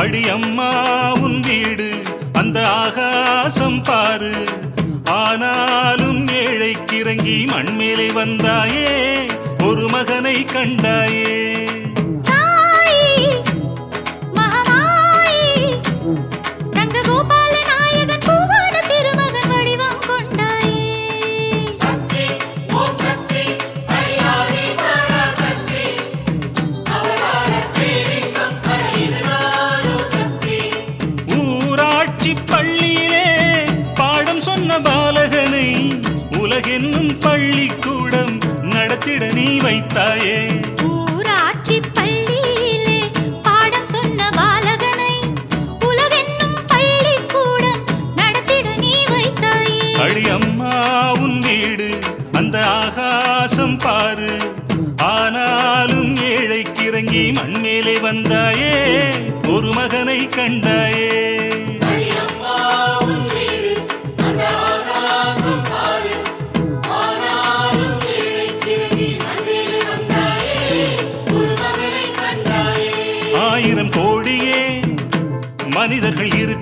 அடி அம்மா உன் வீடு அந்த ஆகாசம் பாரு. ஆனாலும் ஏழை கிறங்கி மண்மேலே வந்தாயே ஒரு மகனை கண்டாயே.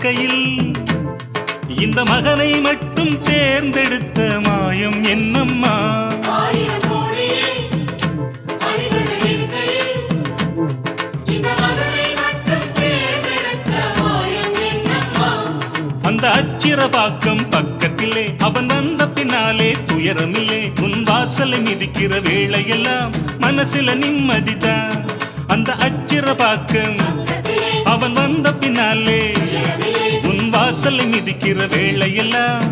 இருக்கையில் இந்த மகனை மட்டும் தேர்ந்தெடுத்த மாயம் என்னம்மா? அந்த அச்சிர பாக்கம் பக்கத்திலே அவன் வந்த பின்னாலே துயரமில்லே உன் வாசலை மிதிக்கிற வேளையெல்லாம் மனசுல நிம்மதிதான். அந்த அச்சிர பாக்கம் அவன் வந்த பின்னாலே உன் வாசலை மிதிக்கிற வேளையெல்லாம்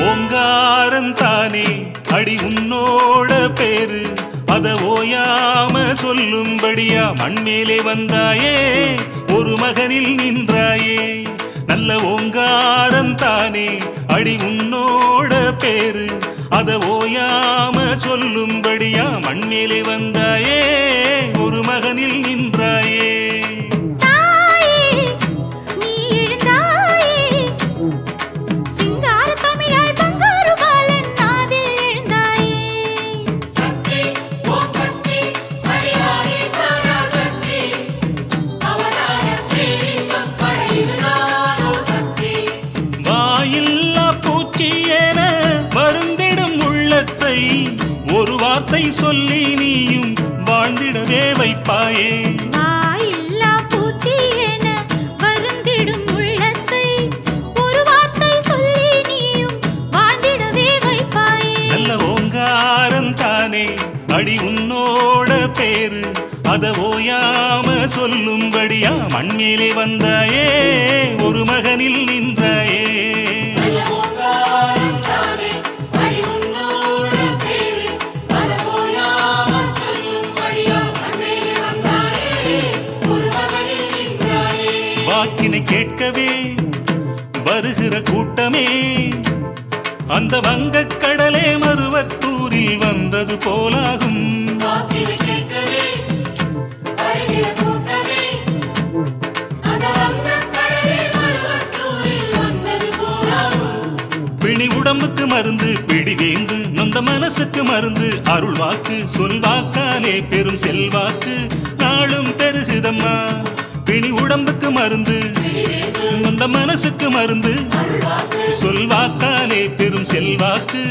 ஓங்காரன் தானே அடி உன்னோட பேரு. அத ஓயாம சொல்லும்படியா மண்மேலே வந்தாயே? ஒரு மகனில் நின்றாயே. நல்ல ஓங்காரம் தானே? அடி உன்னோட பேரு. அத ஓயாம சொல்லும்படியா மண்மேலே வந்தாயே? சொல்லி நீயும் வாழ்ந்திடவே வைப்பாயே. அடி உன்னோட பேரு. அத ஓயாம சொல்லும்படியா மண்மேலே வந்தாயே ஒரு மகனில் நின்றாயே வாக்கினை கேட்கவே வருகிற கூட்டமே. அந்த வங்கக் கடலே மருவத்தூரில் வந்தது போலாகும். பிணி உடம்புக்கு மருந்து பிடிவேந்து நொந்த மனசுக்கு மருந்து அருள் வாக்கு சொல்வாக்காலே பெரும் செல்வாக்கு. நாளும் பெருகுதம்மா. பிணி உடம்புக்கு மருந்து அந்த மனசுக்கு மருந்து. சொல்வாக்காலே பெரும் செல்வாக்கு.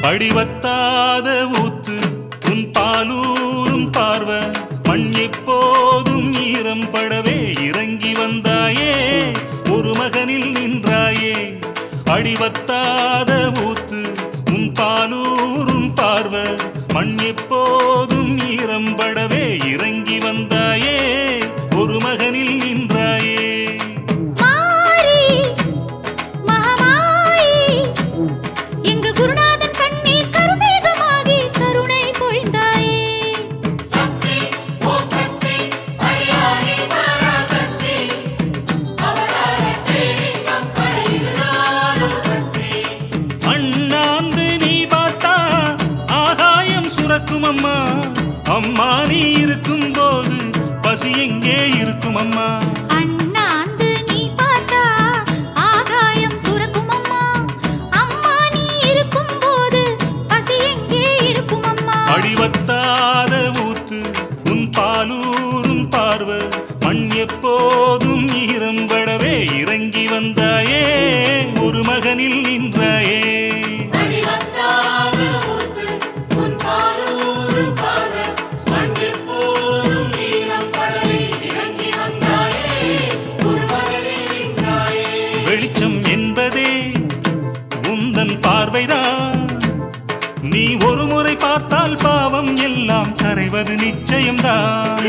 படிவத்தாத ஊத்து எப்போதும் படவே இறங்கி வந்தாயே. ஒரு மகனில் நின்றாயே. அடிவத்தாத ஊத்து உன் பாலூரும் பார்வ. மண் எப்போதும் ஈரம் இருக்கும் அம்மா அம்மா நீ இருக்கும் போது பசி எங்கே இருக்கும் அம்மா வெளிச்சம் என்பதே உந்தன் பார்வைதான். நீ ஒரு முறை பார்த்தால் பாவம் எல்லாம் கரைவது நிச்சயம்தான்.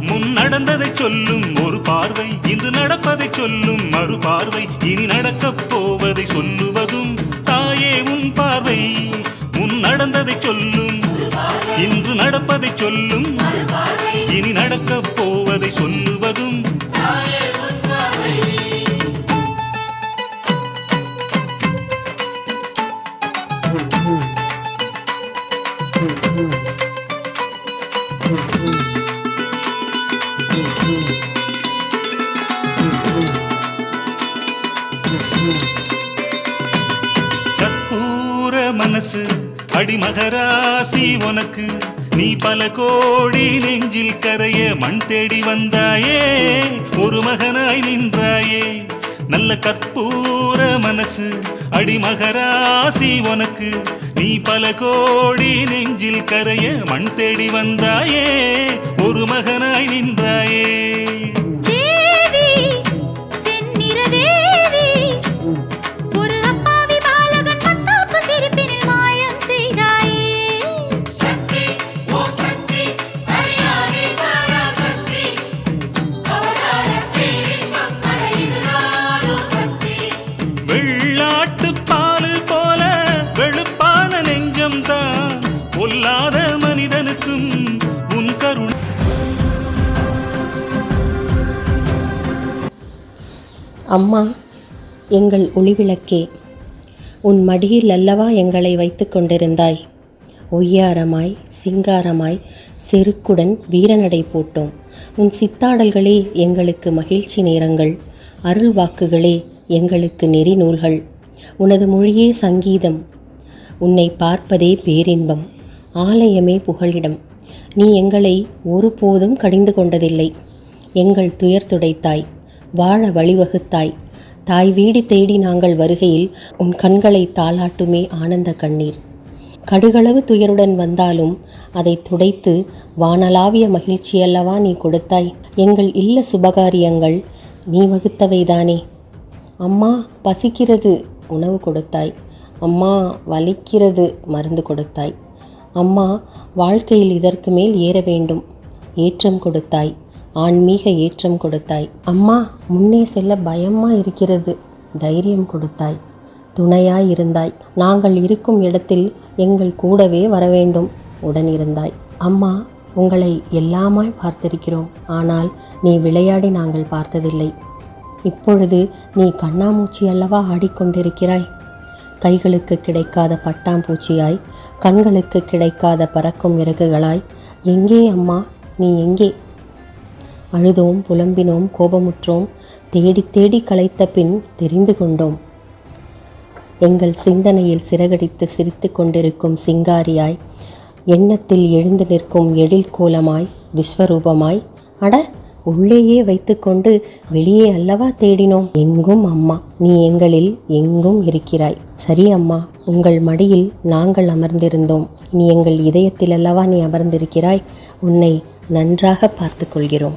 முன் நடந்ததை சொல்லும் ஒரு பார்வை இன்று நடப்பதை சொல்லும் மறு பார்வை இனி நடக்கப் போவதை சொல்லுவதும் தாயே உன் பார்வை. நடந்ததை சொல்லும். இன்று நடப்பதை சொல்லும். இனி நடக்கப் போவதை சொல்லுவதும். மகராசி உனக்கு நீ பல கோடி நெஞ்சில் கரைய மண் தேடி வந்தாயே ஒரு மகனாய் நின்றாயே. நல்ல கற்பூர மனசு அடிமகராசி உனக்கு நீ பல கோடி நெஞ்சில் கரைய மண் தேடி வந்தாயே ஒரு மகனாய் நின்றாயே. அம்மா எங்கள் ஒளிவிளக்கே உன் மடியில் அல்லவா எங்களை வைத்து கொண்டிருந்தாய்? ஒய்யாரமாய் சிங்காரமாய் செருக்குடன் வீரநடை போட்டோம். உன் சித்தாடல்களே எங்களுக்கு மகிழ்ச்சி நேரங்கள். அருள் வாக்குகளே எங்களுக்கு நெறி நூல்கள். உனது மொழியே சங்கீதம். உன்னை பார்ப்பதே பேரின்பம். ஆலயமே புகழிடம் நீ எங்களை ஒருபோதும் கடிந்து கொண்டதில்லை. எங்கள் துயர் துடைத்தாய். வாழ வழிவகுத்தாய். தாய் வீடு தேடி நாங்கள் வருகையில் உன் கண்களை தாளாட்டுமே ஆனந்த கண்ணீர். கடுகளவு துயருடன் வந்தாலும் அதை துடைத்து வானலாவிய மகிழ்ச்சியல்லவா நீ கொடுத்தாய். எங்கள் இல்ல சுபகாரியங்கள் நீ வகுத்தவைதானே. அம்மா பசிக்கிறது உணவு கொடுத்தாய். அம்மா வலிக்கிறது மருந்து கொடுத்தாய். அம்மா வாழ்க்கையில் இதற்கு மேல் ஏற வேண்டும். ஏற்றம் கொடுத்தாய். ஆன்மீக ஏற்றம் கொடுத்தாய். அம்மா முன்னே செல்ல பயமா இருக்கிறது. தைரியம் கொடுத்தாய். துணையாய் இருந்தாய். நாங்கள் இருக்கும் இடத்தில் எங்கள் கூடவே வர வேண்டும் உடன் இருந்தாய் அம்மா உங்களை எல்லாமாய் பார்த்திருக்கிறோம். ஆனால் நீ விளையாடி நாங்கள் பார்த்ததில்லை. இப்பொழுது நீ கண்ணாமூச்சி அல்லவா ஆடிக்கொண்டிருக்கிறாய்? கைகளுக்கு கிடைக்காத பட்டாம்பூச்சியாய் கண்களுக்கு கிடைக்காத பறக்கும் இறகுகளாய் எங்கே அம்மா? நீ எங்கே? அழுதோம் புலம்பினோம் கோபமுற்றோம் தேடி தேடி களைத்த பின் தெரிந்து கொண்டோம். எங்கள் சிந்தனையில் சிறகடித்து சிரித்து கொண்டிருக்கும் சிங்காரியாய் எண்ணத்தில் எழுந்து நிற்கும் எழில் கோலமாய் விஸ்வரூபமாய் அட உள்ளேயே வைத்துக்கொண்டு வெளியே அல்லவா தேடினோம்? எங்கும் அம்மா நீ எங்களில் எங்கும் இருக்கிறாய். சரி அம்மா உங்கள் மடியில் நாங்கள் அமர்ந்திருந்தோம். நீ எங்கள் இதயத்தில் அல்லவா நீ அமர்ந்திருக்கிறாய்? உன்னை நன்றாக பார்த்து கொள்கிறோம்.